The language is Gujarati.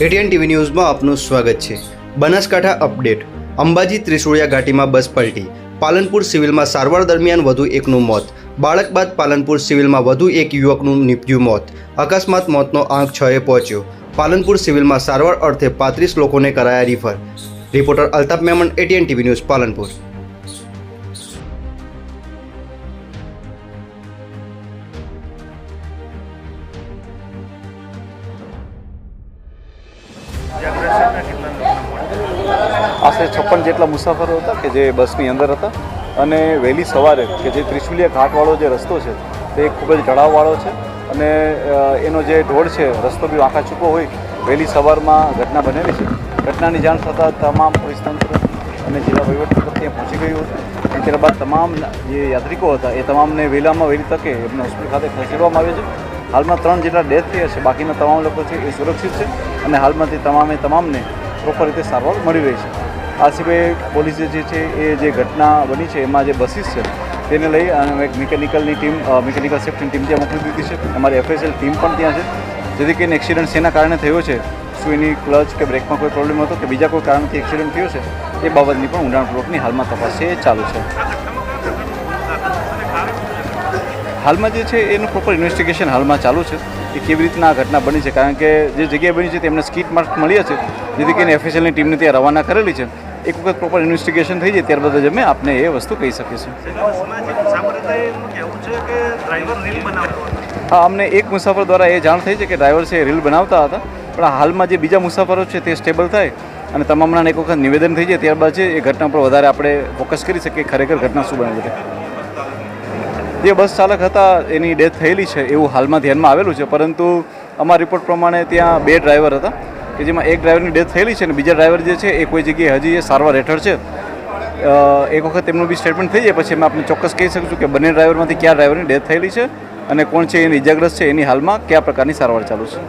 એટીએન ટીવી ન્યૂઝમાં આપનું સ્વાગત છે. બનાસકાંઠા અપડેટ. અંબાજી ત્રિશુળિયા ઘાટીમાં બસ પલટી. પાલનપુર સિવિલમાં સારવાર દરમિયાન વધુ એકનું મોત. બાળક બાદ પાલનપુર સિવિલમાં વધુ એક યુવકનું નિપજ્યું મોત. અકસ્માત મોતનો આંક છએ પહોંચ્યો. પાલનપુર સિવિલમાં સારવાર અર્થે પાંત્રીસ લોકોને કરાયા refer. Reporter Altaf Memon ATN TV news Palanpur. આશરે છપ્પન જેટલા મુસાફરો હતા કે જે બસની અંદર હતા. અને વહેલી સવારે, કે જે ત્રિશુલિયા ઘાટવાળો જે રસ્તો છે, તે ખૂબ જ ઢળાવવાળો છે. અને એનો જે ઢોળ છે, રસ્તો બી વાંકા ચૂકો હોય, વહેલી સવારમાં ઘટના બનેલી છે. ઘટનાની જાણ થતાં તમામ પોલીસ તંત્ર અને જિલ્લા વહીવટીતંત્ર ત્યાં પહોંચી ગયું હતું. અને ત્યારબાદ તમામ જે યાત્રિકો હતા, એ તમામને વહેલામાં વહેલી તકે એમને હોસ્પિટલ ખાતે ખસેડવામાં આવ્યા છે. હાલમાં ત્રણ જેટલા ડેથ થયા છે. બાકીના તમામ લોકો છે એ સુરક્ષિત છે અને હાલમાંથી તમામે તમામને પ્રોપર રીતે સારવાર મળી રહી છે. આ સિવાય પોલીસે જે છે એ જે ઘટના બની છે, એમાં જે બસીસ છે, તેને લઈ અને એક મિકેનિકલની ટીમ મિકેનિકલ સેફ્ટીની ટીમ ત્યાં મોકલી દીધી છે. અમારી એફએસએલ ટીમ પણ ત્યાં છે. જેથી કરીને એક્સિડન્ટ શેના કારણે થયો છે, શું એની ક્લચ કે બ્રેકમાં કોઈ પ્રોબ્લેમ હતો કે બીજા કોઈ કારણથી એક્સિડન્ટ થયો છે, એ બાબતની પણ ઊંડાણપૂર્વકની હાલમાં તપાસ છે, એ ચાલુ છે. હાલમાં જે છે એનું પ્રોપર ઇન્વેસ્ટિગેશન હાલમાં ચાલુ છે કે કેવી રીતના આ ઘટના બની છે. કારણ કે જે જગ્યાએ બની છે તેમને સ્કીટ માર્ક મળ્યા છે જેથી કરીને એફએસએલની ટીમને ત્યાં રવાના કરેલી છે. એક વખત પ્રોપર ઇન્વેસ્ટિગેશન થઈ જાય ત્યારબાદ જ અમે આપને એ વસ્તુ કહી શકીશું હા, અમને એક મુસાફર દ્વારા એ જાણ થઈ છે કે ડ્રાઈવર છે રીલ બનાવતા હતા. પણ હાલમાં જે બીજા મુસાફરો છે તે સ્ટેબલ થાય અને તમામના એક વખત નિવેદન થઈ જાય ત્યારબાદ છે એ ઘટના પર વધારે આપણે ફોકસ કરી શકીએ. ખરેખર ઘટના શું બનેલી છે? જે બસ ચાલક હતા, એની ડેથ થયેલી છે એવું હાલમાં ધ્યાનમાં આવેલું છે. પરંતુ અમારા રિપોર્ટ પ્રમાણે ત્યાં બે ડ્રાઈવર હતા, કે જેમાં એક ડ્રાઈવરની ડેથ થયેલી છે અને બીજા ડ્રાઈવર જે છે, એ કોઈ જગ્યાએ હજી એ સારવાર હેઠળ છે. એક વખત તેમનું બી સ્ટેટમેન્ટ થઈ જાય, પછી અમે આપણે ચોક્કસ કહી શકીશું કે બંને ડ્રાઈવરમાંથી કયા ડ્રાઈવરની ડેથ થયેલી છે અને કોણ છે એની ઇજાગ્રસ્ત છે, એની હાલમાં કયા પ્રકારની સારવાર ચાલુ છે.